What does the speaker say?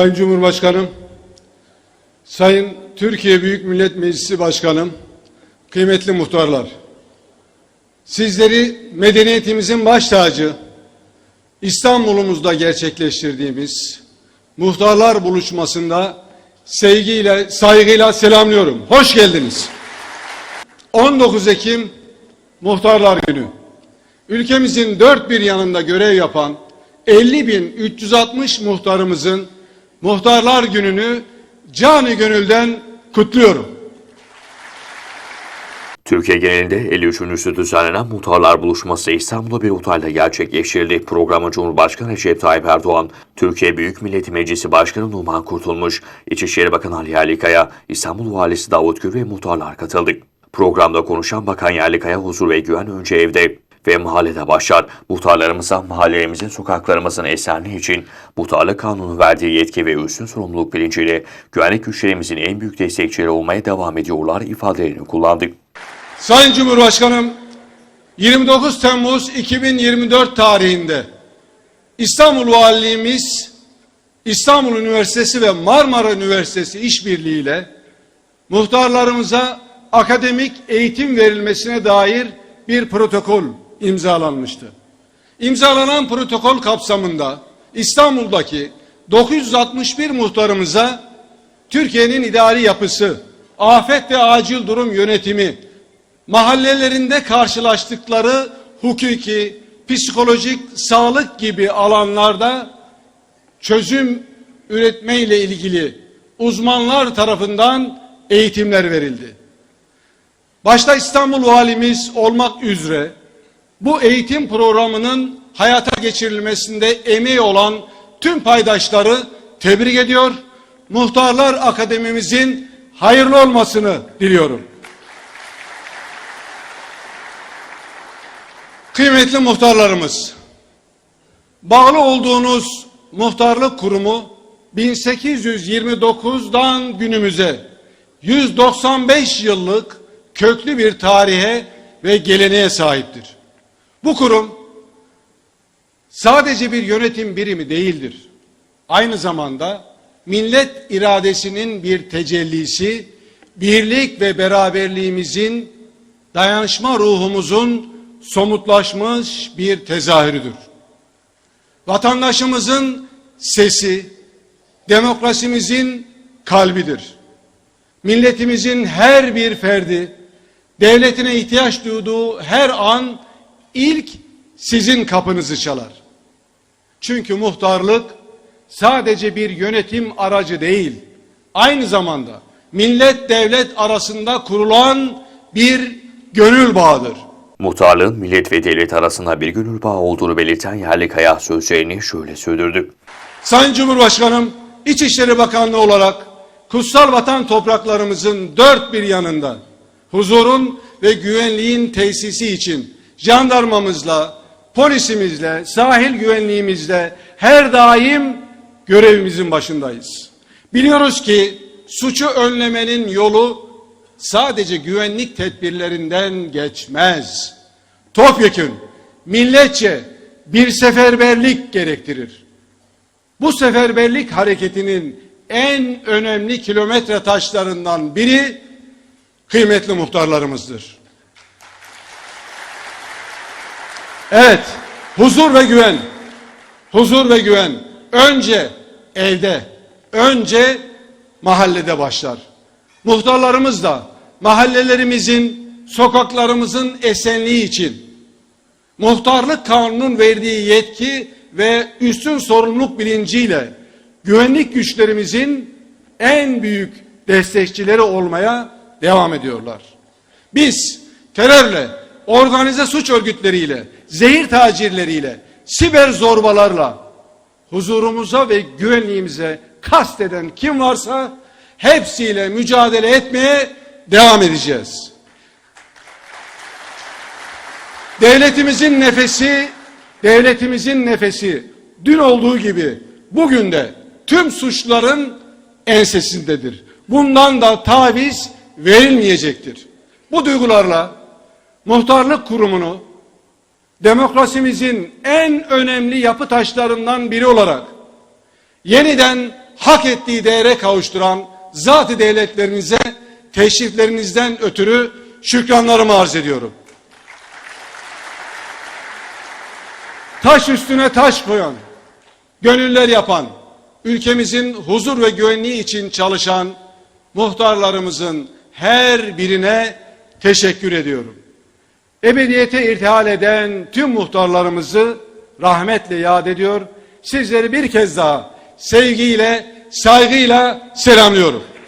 Sayın Cumhurbaşkanım, Sayın Türkiye Büyük Millet Meclisi Başkanım, kıymetli muhtarlar, sizleri medeniyetimizin baş tacı, İstanbul'umuzda gerçekleştirdiğimiz muhtarlar buluşmasında sevgiyle, saygıyla selamlıyorum. Hoş geldiniz. 19 Ekim Muhtarlar Günü. Ülkemizin dört bir yanında görev yapan 50.360 muhtarımızın Muhtarlar Günü'nü canı gönülden kutluyorum. Türkiye genelinde 53. düzenlenen muhtarlar buluşması İstanbul'da bir otelde gerçekleştirildi. Programı Cumhurbaşkanı Recep Tayyip Erdoğan, Türkiye Büyük Millet Meclisi Başkanı Numan Kurtulmuş, İçişleri Bakanı Ali Yerlikaya, İstanbul Valisi Davut Gül ve muhtarlar katıldı. Programda konuşan Bakan Yerlikaya huzur ve güven önce evde ve mahallede başlar. Muhtarlarımıza mahallelerimizin sokaklarımızın esenliği için muhtarlık kanunu verdiği yetki ve üstün sorumluluk bilinciyle güvenlik güçlerimizin en büyük destekçileri olmaya devam ediyorlar ifadelerini kullandı. Sayın Cumhurbaşkanım, 29 Temmuz 2024 tarihinde İstanbul Valiliğimiz, İstanbul Üniversitesi ve Marmara Üniversitesi işbirliğiyle muhtarlarımıza akademik eğitim verilmesine dair bir protokol imzalanmıştı. İmzalanan protokol kapsamında İstanbul'daki 961 muhtarımıza Türkiye'nin idari yapısı, afet ve acil durum yönetimi, mahallelerinde karşılaştıkları hukuki, psikolojik, sağlık gibi alanlarda çözüm üretmeyle ilgili uzmanlar tarafından eğitimler verildi. Başta İstanbul Valimiz olmak üzere bu eğitim programının hayata geçirilmesinde emeği olan tüm paydaşları tebrik ediyor. Muhtarlar Akademimizin hayırlı olmasını diliyorum. Kıymetli muhtarlarımız, bağlı olduğunuz muhtarlık kurumu 1829'dan günümüze 195 yıllık köklü bir tarihe ve geleneğe sahiptir. Bu kurum sadece bir yönetim birimi değildir. Aynı zamanda millet iradesinin bir tecellisi, birlik ve beraberliğimizin, dayanışma ruhumuzun somutlaşmış bir tezahürüdür. Vatandaşımızın sesi, demokrasimizin kalbidir. Milletimizin her bir ferdi, devletine ihtiyaç duyduğu her an ilk sizin kapınızı çalar. Çünkü muhtarlık sadece bir yönetim aracı değil, aynı zamanda millet devlet arasında kurulan bir gönül bağıdır. Muhtarlığın millet ve devlet arasında bir gönül bağı olduğunu belirten Yerlikaya sözlerini şöyle sürdürdü. Sayın Cumhurbaşkanım, İçişleri Bakanlığı olarak kutsal vatan topraklarımızın dört bir yanında huzurun ve güvenliğin tesisi için jandarmamızla, polisimizle, sahil güvenliğimizle her daim görevimizin başındayız. Biliyoruz ki suçu önlemenin yolu sadece güvenlik tedbirlerinden geçmez. Topyekün milletçe bir seferberlik gerektirir. Bu seferberlik hareketinin en önemli kilometre taşlarından biri kıymetli muhtarlarımızdır. Evet, huzur ve güven. Huzur ve güven önce evde, önce mahallede başlar. Muhtarlarımız da mahallelerimizin, sokaklarımızın esenliği için muhtarlık kanunun verdiği yetki ve üstün sorumluluk bilinciyle güvenlik güçlerimizin en büyük destekçileri olmaya devam ediyorlar. Biz terörle, organize suç örgütleriyle, zehir tacirleriyle, siber zorbalarla huzurumuza ve güvenliğimize kasteden kim varsa hepsiyle mücadele etmeye devam edeceğiz. Devletimizin nefesi, devletimizin nefesi dün olduğu gibi bugün de tüm suçların ensesindedir. Bundan da taviz verilmeyecektir. Bu duygularla muhtarlık kurumunu demokrasimizin en önemli yapı taşlarından biri olarak yeniden hak ettiği değere kavuşturan zat-ı devletlerinize teşriflerinizden ötürü şükranlarımı arz ediyorum. Taş üstüne taş koyan, gönüller yapan, ülkemizin huzur ve güvenliği için çalışan muhtarlarımızın her birine teşekkür ediyorum. Ebediyete irtihal eden tüm muhtarlarımızı rahmetle yad ediyor. Sizleri bir kez daha sevgiyle, saygıyla selamlıyorum.